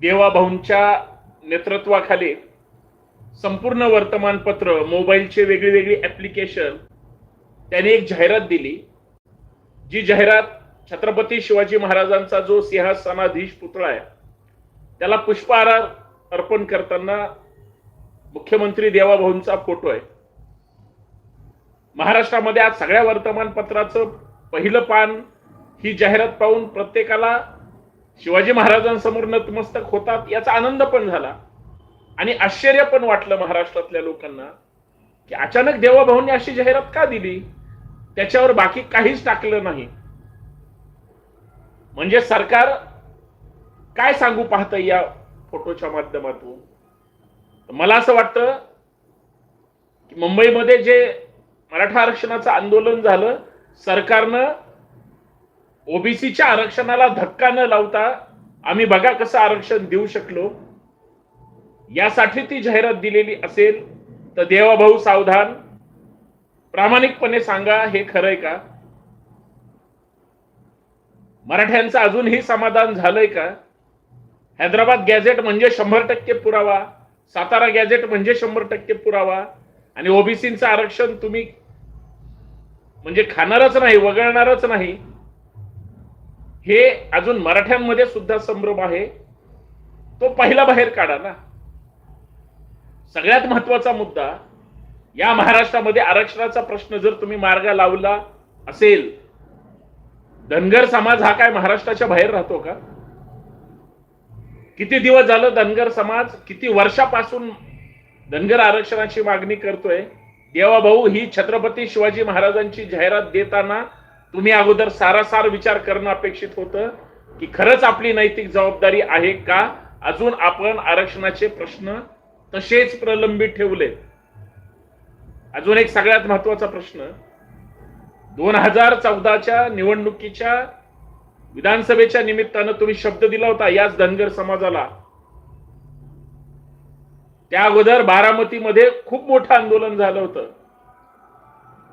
देवाभाऊंच्या नेतृत्वाखाली संपूर्ण वर्तमानपत्र मोबाईलचे वेगळी वेगळी ऍप्लिकेशन त्यांनी एक जाहिरात दिली जी जाहिरात छत्रपती शिवाजी महाराजांचा जो सिंहासनाधीश पुतळा आहे त्याला पुष्पहार अर्पण करताना मुख्यमंत्री देवाभाऊंचा फोटो आहे. महाराष्ट्रामध्ये आज सगळ्या वर्तमानपत्राचं पहिलं पान ही जाहिरात पाहून प्रत्येकाला शिवाजी महाराजांसमोर नतमस्तक होतात याचा आनंद पण झाला. आणि आश्चर्य पण वाटलं महाराष्ट्रातल्या लोकांना की अचानक देवाभाऊंनी अशी जाहिरात का दिली? त्याच्यावर बाकी काहीच टाकलं नाही. म्हणजे सरकार काय सांगू पाहत या फोटोच्या माध्यमातून? मला असं वाटतं की मुंबईमध्ये जे मराठा आरक्षणाचं आंदोलन झालं सरकारनं ओबीसीच्या आरक्षणाला धक्का न लावता आम्ही बघा कसं आरक्षण देऊ शकलो. यासाठी ती जाहिरात दिलेली असेल तर देवाभाऊ सावधान. प्रामाणिकपणे सांगा हे खरंय का? मराठ्यांचं अजूनही समाधान झालंय का? हैदराबाद गॅझेट म्हणजे शंभर टक्के पुरावा सातारा गॅझेट म्हणजे शंभर टक्के पुरावा आणि ओबीसीचं आरक्षण तुम्ही म्हणजे खाणारच नाही वगळणारच नाही. हे अजून मराठ्यांमध्ये सुद्धा संभ्रम आहे. तो पहिला बाहेर काढा ना. सगळ्यात महत्त्वाचा मुद्दा या महाराष्ट्रामध्ये आरक्षणाचा प्रश्न जर तुम्ही मार्गा लावला असेल धनगर समाज हा काय महाराष्ट्राच्या बाहेर राहतो का? किती दिवस झालं धनगर समाज किती वर्षापासून धनगर आरक्षणाची मागणी करतोय? देवाभाऊ ही छत्रपती शिवाजी महाराजांची जाहिरात देताना तुम्ही अगोदर सारासार विचार करणं अपेक्षित होतं की खरंच आपली नैतिक जबाबदारी आहे का? अजून आपण आरक्षणाचे प्रश्न तसेच प्रलंबित ठेवले. अजून एक सगळ्यात महत्त्वाचा प्रश्न. दोन हजार चौदाच्या निवडणुकीच्या विधानसभेच्या निमित्तानं तुम्ही शब्द दिला होता याच धनगर समाजाला. त्या अगोदर बारामतीमध्ये खूप मोठं आंदोलन झालं होतं.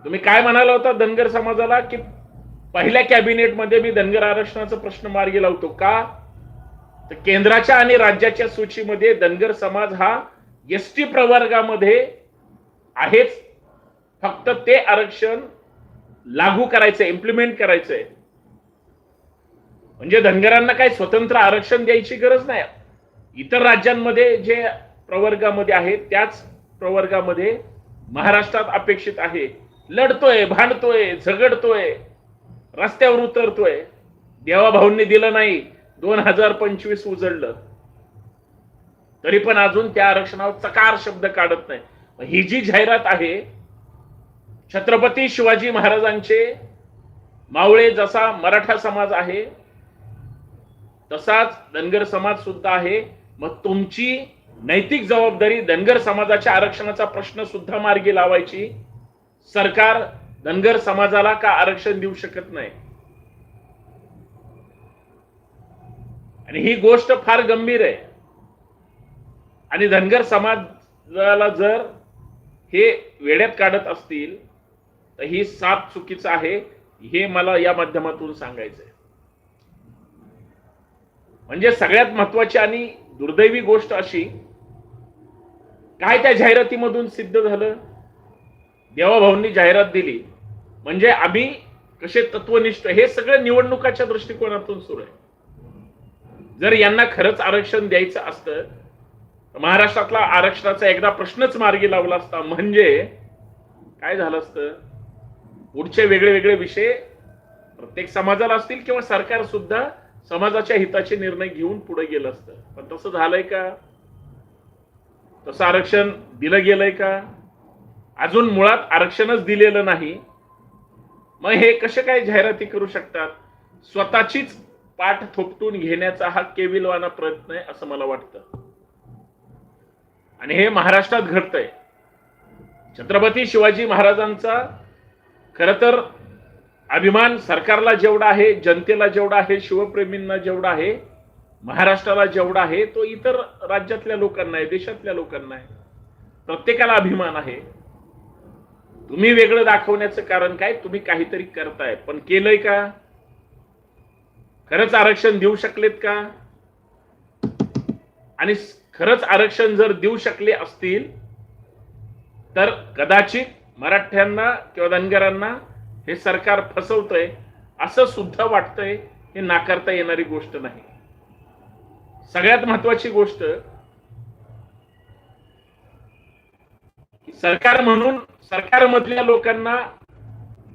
तुम्ही काय म्हणाला होता धनगर समाजाला? की पहिल्या कॅबिनेटमध्ये मी धनगर आरक्षणाचा प्रश्न मार्गी लावतो. का? तर केंद्राच्या आणि राज्याच्या सूचीमध्ये धनगर समाज हा एस टी प्रवर्गामध्ये आहेच. फक्त ते आरक्षण लागू करायचंय इम्प्लिमेंट करायचंय. म्हणजे धनगरांना काही स्वतंत्र आरक्षण द्यायची गरज नाही. इतर राज्यांमध्ये जे प्रवर्गामध्ये आहे त्याच प्रवर्गामध्ये महाराष्ट्रात अपेक्षित आहे. लढतोय भांडतोय झगडतोय. रस्त्यावर उतरतोय. देवाभाऊंनी दिलं नाही. दोन हजार पंचवीस उजळलं तरी पण अजून त्या आरक्षणावर चकार शब्द काढत नाही. ही जी जाहिरात आहे छत्रपती शिवाजी महाराजांचे मावळे जसा मराठा समाज आहे तसाच धनगर समाज सुद्धा आहे. मग तुमची नैतिक जबाबदारी धनगर समाजाच्या आरक्षणाचा प्रश्न सुद्धा मार्गी लावायची. सरकार धनगर समाजाला का आरक्षण देऊ शकत नाही? आणि ही गोष्ट फार गंभीर आहे. आणि धनगर समाजाला जर हे वेड्यात काढत असतील तर ही सात चुकीचं आहे हे मला या माध्यमातून सांगायचंय. म्हणजे सगळ्यात महत्वाची आणि दुर्दैवी गोष्ट अशी काय त्या जाहिरातीमधून सिद्ध झालं? देवाभाऊंनी जाहिरात दिली. म्हणजे आम्ही कसे तत्वनिष्ठ हे सगळं निवडणुकाच्या दृष्टिकोनातून सुरू आहे. जर यांना खरंच आरक्षण द्यायचं असतं महाराष्ट्रातला आरक्षणाचा एकदा प्रश्नच मार्गी लावला असता म्हणजे काय झालं असतं? पुढचे वेगळे वेगळे विषय प्रत्येक समाजाला असतील किंवा सरकार सुद्धा समाजाच्या हिताचे निर्णय घेऊन पुढे गेलं असतं. पण तसं झालंय का? तसं आरक्षण दिलं गेलंय का? अजून मुळात आरक्षणच दिलेलं नाही. मग हे कसे काय जाहिराती करू शकतात? स्वतःचीच पाठ थोपटून घेण्याचा हा केविलवाना प्रयत्न आहे असं मला वाटतं. आणि हे महाराष्ट्रात घडतंय. छत्रपती शिवाजी महाराजांचा खर तर अभिमान सरकारला जेवढा आहे जनतेला जेवढा आहे शिवप्रेमींना जेवढा आहे महाराष्ट्राला जेवढा आहे तो इतर राज्यातल्या लोकांना आहे देशातल्या लोकांना आहे. प्रत्येकाला अभिमान आहे. तुम्ही वेगळं दाखवण्याचं कारण काय? तुम्ही काहीतरी करताय. पण केलंय का? खरंच आरक्षण देऊ शकलेत का? आणि खरंच आरक्षण जर देऊ शकले असतील तर कदाचित मराठ्यांना किंवा धनगरांना हे सरकार फसवतंय असं सुद्धा वाटतंय हे नाकारता येणारी गोष्ट नाही. सगळ्यात महत्वाची गोष्ट सरकार म्हणून सरकारमधल्या लोकांना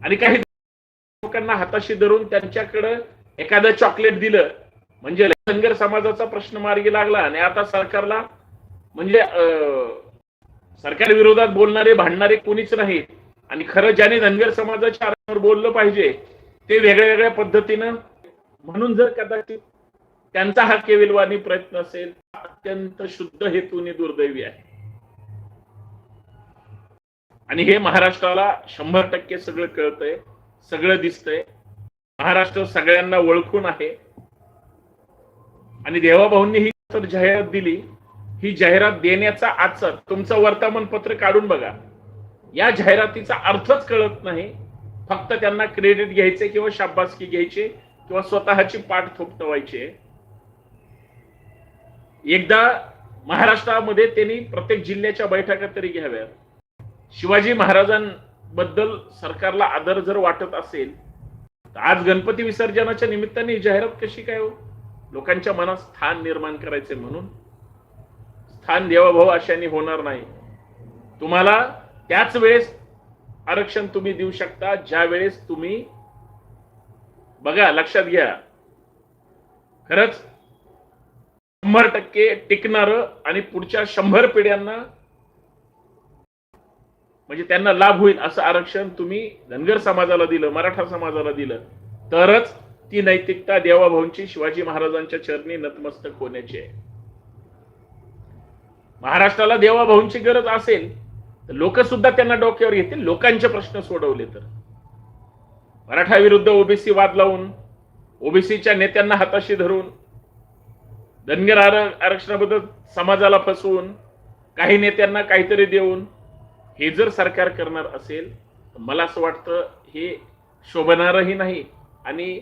आणि काही लोकांना हाताशी धरून त्यांच्याकडे एखादं चॉकलेट दिलं म्हणजे धनगर समाजाचा प्रश्न मार्गी लागला आणि आता सरकारला म्हणजे अं, सरकार विरोधात बोलणारे भांडणारे कोणीच नाही. आणि खरं ज्याने धनगर समाजाच्या आरक्षणावर बोललं पाहिजे ते वेगळ्या वेगळ्या पद्धतीनं म्हणून जर कदाचित त्यांचा हा केविलवाणी प्रयत्न असेल अत्यंत शुद्ध हेतूने दुर्दैवी आहे. आणि हे महाराष्ट्राला शंभर टक्के सगळं कळतंय सगळं दिसतंय. महाराष्ट्र सगळ्यांना ओळखून आहे. आणि देवाभाऊंनी ही तर जाहिरात दिली ही जाहिरात देण्याचा आजचा तुमचं वर्तमानपत्र काढून बघा. या जाहिरातीचा अर्थच कळत नाही. फक्त त्यांना क्रेडिट घ्यायचे किंवा शाबासकी घ्यायचे किंवा स्वतःची पाठ थोपटवायची. एकदा महाराष्ट्रामध्ये त्यांनी प्रत्येक जिल्ह्याच्या बैठका तरी घ्याव्यात. शिवाजी महाराजांबद्दल सरकारला आदर जर वाटत असेल तर आज गणपती विसर्जनाच्या निमित्ताने जाहिरात कशी काय हो? लोकांच्या मनात स्थान निर्माण करायचे म्हणून? स्थान देवाभाव अशाने होणार नाही. तुम्हाला त्याच वेळेस आरक्षण तुम्ही देऊ शकता ज्या वेळेस तुम्ही बघा लक्षात घ्या. खरंच शंभर टक्के टिकणार आणि पुढच्या शंभर पिढ्यांना म्हणजे त्यांना लाभ होईल असं आरक्षण तुम्ही धनगर समाजाला दिलं मराठा समाजाला दिलं तरच ती नैतिकता देवाभाऊंची शिवाजी महाराजांच्या चरणी नतमस्तक होण्याची आहे. महाराष्ट्राला देवाभाऊंची गरज असेल तर लोक सुद्धा त्यांना डोक्यावर घेतील लोकांचे प्रश्न सोडवले तर. मराठा विरुद्ध ओबीसी वाद लावून ओबीसीच्या नेत्यांना हाताशी धरून धनगर आर- आरक्षणाबद्दल समाजाला फसवून काही नेत्यांना काहीतरी देऊन हे जर सरकार करणार असेल तर मला असं वाटतं हे शोभणारही नाही. आणि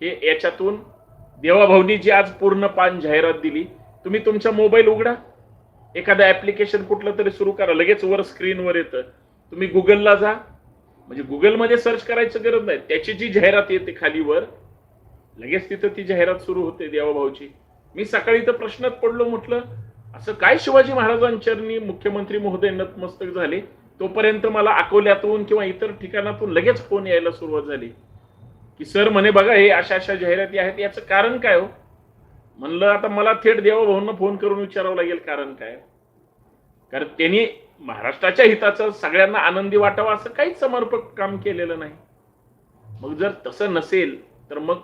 हे याच्यातून देवाभाऊनी जी आज पूर्ण पान जाहिरात दिली तुम्ही तुमचा मोबाईल उघडा. एखादं ऍप्लिकेशन कुठलं तरी सुरू करा लगेच वर स्क्रीनवर येतं. तुम्ही गुगलला जा. म्हणजे गुगलमध्ये सर्च करायचं गरज नाही. त्याची जी जाहिरात येते खाली वर लगेच तिथं ती जाहिरात सुरू होते देवाभाऊची. मी सकाळी तर प्रश्नात पडलो म्हटलं असं काय शिवाजी महाराजांचरणी मुख्यमंत्री महोदय नतमस्तक झाले? तोपर्यंत मला अकोल्यातून किंवा इतर ठिकाणातून लगेच फोन यायला सुरुवात झाली. की सर म्हणे बघा हे अशा अशा जाहिराती आहेत याचं कारण काय हो? म्हणलं आता मला थेट देवाभाऊंना फोन करून विचारावं लागेल कारण काय? कारण त्यांनी महाराष्ट्राच्या हिताचं सगळ्यांना आनंदी वाटावं असं काहीच समर्पक काम केलेलं नाही. मग जर तसं नसेल तर मग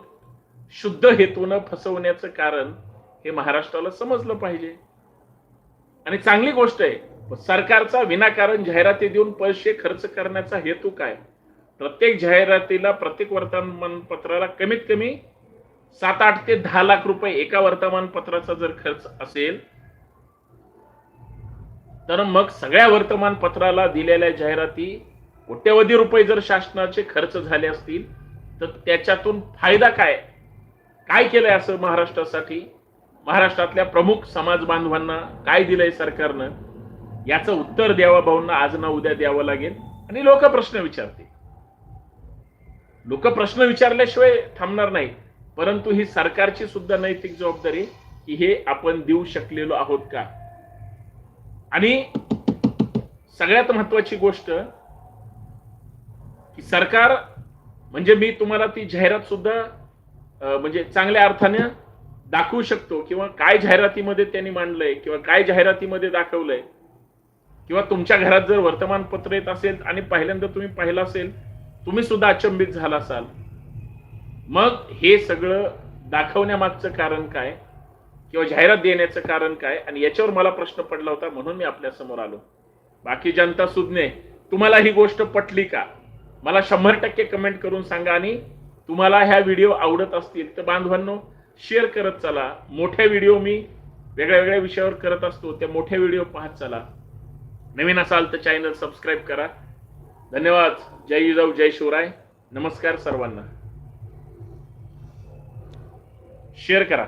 शुद्ध हेतूनं फसवण्याचं कारण हे महाराष्ट्राला समजलं पाहिजे. आणि चांगली गोष्ट आहे सरकारचा विनाकारण जाहिराती देऊन पैसे खर्च करण्याचा हेतू काय? प्रत्येक जाहिरातीला प्रत्येक वर्तमानपत्राला कमीत कमी सात आठ ते दहा लाख रुपये एका वर्तमानपत्राचा जर खर्च असेल तर मग सगळ्या वर्तमानपत्राला दिलेल्या जाहिराती कोट्यवधी रुपये जर शासनाचे खर्च झाले असतील तर त्याच्यातून फायदा काय? काय केलंय असं महाराष्ट्रासाठी? महाराष्ट्रातल्या प्रमुख समाज बांधवांना काय दिलंय सरकारनं याचं उत्तर द्यावा भाऊंना आज ना उद्या द्यावं लागेल. आणि लोक प्रश्न विचारतील. लोक प्रश्न विचारल्याशिवाय थांबणार नाही. परंतु ही सरकारची सुद्धा नैतिक जबाबदारी की हे आपण देऊ शकलेलो आहोत का? आणि सगळ्यात महत्वाची गोष्ट की सरकार म्हणजे मी तुम्हाला ती जाहिरात सुद्धा म्हणजे चांगल्या अर्थाने दाखवू शकतो किंवा काय जाहिरातीमध्ये त्यांनी मांडलंय किंवा काय जाहिरातीमध्ये दाखवलंय? किंवा तुमच्या घरात जर वर्तमानपत्र येत असेल आणि पहिल्यांदा तुम्ही पाहिलं असेल तुम्ही सुद्धा अचंबित झाला असाल. मग हे सगळं दाखवण्यामागचं कारण काय? किंवा जाहिरात देण्याचं कारण काय? आणि याच्यावर मला प्रश्न पडला होता म्हणून मी आपल्यासमोर आलो. बाकी जनता सुज्ञे तुम्हाला ही गोष्ट पटली का? मला शंभर टक्के कमेंट करून सांगा आणि तुम्हाला ह्या व्हिडिओ आवडत असतील तर बांधवांनो शेअर करत चला. मोठ्या व्हिडिओ मी वेगळ्या वेगळ्या विषयावर करत असतो. त्या मोठ्या व्हिडिओ पाहत चला. नवीन असाल तर चॅनल सबस्क्राईब करा. धन्यवाद. जय जाऊ जय शिवराय. नमस्कार सर्वांना. शेअर करा.